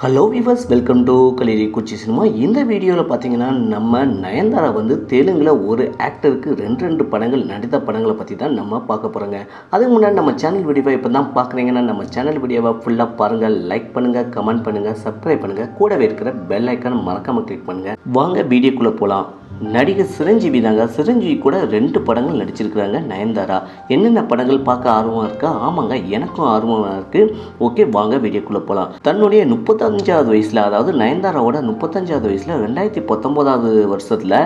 Hello viewers welcome to கலிரி குச்சி cinema இந்த வீடியோவில் பார்த்தீங்கன்னா நம்ம நயன்தாரா வந்து தெலுங்கில் ஒரு ஆக்டருக்கு ரெண்டு ரெண்டு படங்கள் நடித்த படங்களை பற்றி தான் நம்ம பார்க்க போகிறோங்க அதுக்கு முன்னாடி நம்ம சேனல் வீடியோவை இப்போ தான் பார்க்குறீங்கன்னா நம்ம சேனல் வீடியோவை ஃபுல்லாக பாருங்கள் லைக் பண்ணுங்கள் கமெண்ட் பண்ணுங்கள் சப்ஸ்கிரைப் பண்ணுங்கள் கூடவே இருக்கிற பெல் ஐக்கான மறக்காமல் கிளிக் பண்ணுங்கள் வாங்க வீடியோக்குள்ளே போகலாம் நடிகர் சிரஞ்சீவி தாங்க. சிரஞ்சீவி கூட ரெண்டு படங்கள் நடிச்சிருக்கிறாங்க நயன்தாரா. என்னென்ன படங்கள் பார்க்க ஆர்வமாக இருக்கா? ஆமாங்க எனக்கும் ஆர்வமாக இருக்குது ஓகே வாங்க வீடியோக்குள்ளே போகலாம் தன்னுடைய முப்பத்தஞ்சாவது வயசில் அதாவது நயன்தாராவோட முப்பத்தஞ்சாவது வயசில் ரெண்டாயிரத்தி பத்தொம்போதாவது வருஷத்தில்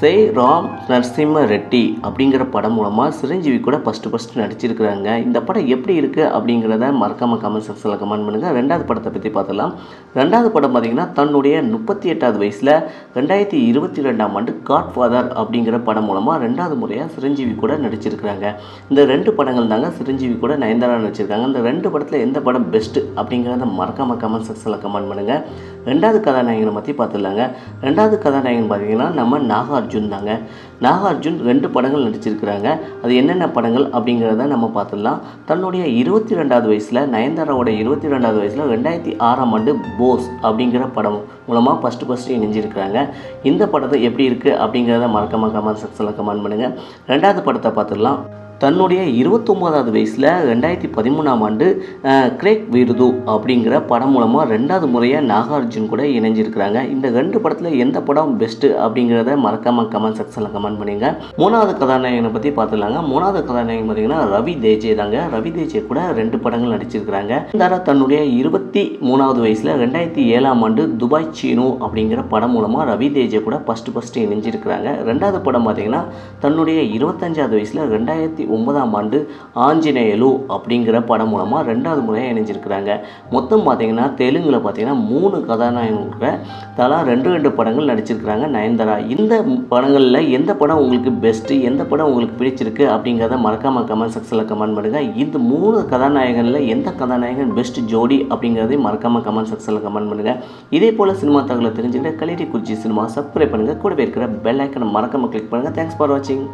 சே ராம் நரசிம்ம ரெட்டி அப்படிங்கிற படம் மூலமாக சிரஞ்சீவி கூட ஃபஸ்ட்டு ஃபஸ்ட்டு நடிச்சிருக்கிறாங்க. இந்த படம் எப்படி இருக்குது அப்படிங்கிறத மறக்காமல் கமெண்ட் செக்ஷனில் கமெண்ட் பண்ணுங்கள் ரெண்டாவது படத்தை பற்றி பார்த்துலாம் ரெண்டாவது படம் பார்த்திங்கன்னா தன்னுடைய முப்பத்தி எட்டாவது வயசில் ரெண்டாயிரத்தி இருபத்தி ரெண்டாம் ஆண்டு காட்ஃபாதர் அப்படிங்கிற படம் மூலமாக ரெண்டாவது முறையாக சிரஞ்சீவி கூட நடிச்சிருக்கிறாங்க. இந்த ரெண்டு படங்கள் தாங்க சிரஞ்சீவி கூட நயன்தாரா நடிச்சிருக்காங்க. இந்த ரெண்டு படத்தில் எந்த படம் பெஸ்ட்டு அப்படிங்கிறத மறக்காமல் கமெண்ட் செக்ஷனில் கமெண்ட் பண்ணுங்கள் ரெண்டாவது கதாநாயகனை பற்றி பார்த்துடலாங்க ரெண்டாவது கதாநாயகன் பார்த்தீங்கன்னா நம்ம நாகார்ஜுன் தாங்க. நாகார்ஜுன் ரெண்டு படங்கள் நடிச்சிருக்கிறாங்க. அது என்னென்ன படங்கள் அப்படிங்கிறத நம்ம பார்த்துடலாம் தன்னுடைய இருபத்தி ரெண்டாவது வயசில் நயன்தாராவோட இருபத்தி ரெண்டாவது வயசில் ரெண்டாயிரத்தி ஆறாம் ஆண்டு போஸ் அப்படிங்கிற படம் மூலமாக ஃபஸ்ட்டு ஃபஸ்ட்டு இணைஞ்சிருக்கிறாங்க. இந்த படத்தை எப்படி இருக்குது அப்படிங்கிறத மறக்காம கமெண்ட் செக்ஷனில் கமெண்ட் பண்ணுங்கள் ரெண்டாவது படத்தை பார்த்துடலாம். தன்னுடைய இருபத்தொம்போதாவது வயசில் ரெண்டாயிரத்தி பதிமூணாம் ஆண்டு கிரேக் விருது அப்படிங்கிற படம் மூலமாக ரெண்டாவது முறையாக நாகார்ஜுன் கூட இணைஞ்சிருக்கிறாங்க. இந்த ரெண்டு படத்தில் எந்த படம் பெஸ்ட்டு அப்படிங்கிறத மறக்காமல் கமெண்ட் செக்ஷனில் கமெண்ட் பண்ணுங்க. மூணாவது கதாநாயகனை பற்றி பார்த்துலாங்க மூணாவது கதாநாயகன் பார்த்தீங்கன்னா ரவி தேஜே தாங்க. ரவி தேஜே கூட ரெண்டு படங்கள் நடிச்சிருக்கிறாங்க. தாரா தன்னுடைய இருபத்தி மூணாவது வயசில் ரெண்டாயிரத்தி ஏழாம் ஆண்டு துபாய் சீனு அப்படிங்கிற படம் மூலமாக ரவி தேஜே கூட ஃபஸ்ட்டு ஃபஸ்ட்டு இணைஞ்சிருக்கிறாங்க. ரெண்டாவது படம் பார்த்தீங்கன்னா தன்னுடைய இருபத்தஞ்சாவது வயசில் ரெண்டாயிரத்தி ஒன்பதாம் ஆண்டு ஆஞ்சநேயலு அப்படிங்கிற படம் மூலமாக ரெண்டாவது முறையாக இணைஞ்சிருக்கிறாங்க. மொத்தம் பார்த்தீங்கன்னா தெலுங்கில் பார்த்தீங்கன்னா மூணு கதாநாயகங்க தலா ரெண்டு ரெண்டு படங்கள் நடிச்சிருக்கிறாங்க நயன்தாரா. இந்த படங்களில் எந்த படம் உங்களுக்கு பெஸ்ட்டு எந்த படம் உங்களுக்கு பிடிச்சிருக்கு அப்படிங்கிறத மறக்காமல் கமெண்ட் செக்ஷனில் கமெண்ட் பண்ணுங்கள் இந்த மூணு கதாநாயகனில் எந்த கதாநாயகன் பெஸ்ட் ஜோடி அப்படிங்கிறதையும் மறக்காமல் கமெண்ட் செக்ஷனில் கமெண்ட் பண்ணுங்கள் இதே போல் சினிமா தகவலை தெரிஞ்சுக்கிட்டு கலிடி குறிச்சி சினிமா சப்ஸ்கிரைப் பண்ணுங்கள் கூடவே இருக்கிற பெல் ஐக்கனை மறக்காமல் கிளிக் பண்ணுங்கள் தேங்க்ஸ் ஃபார் வாட்சிங்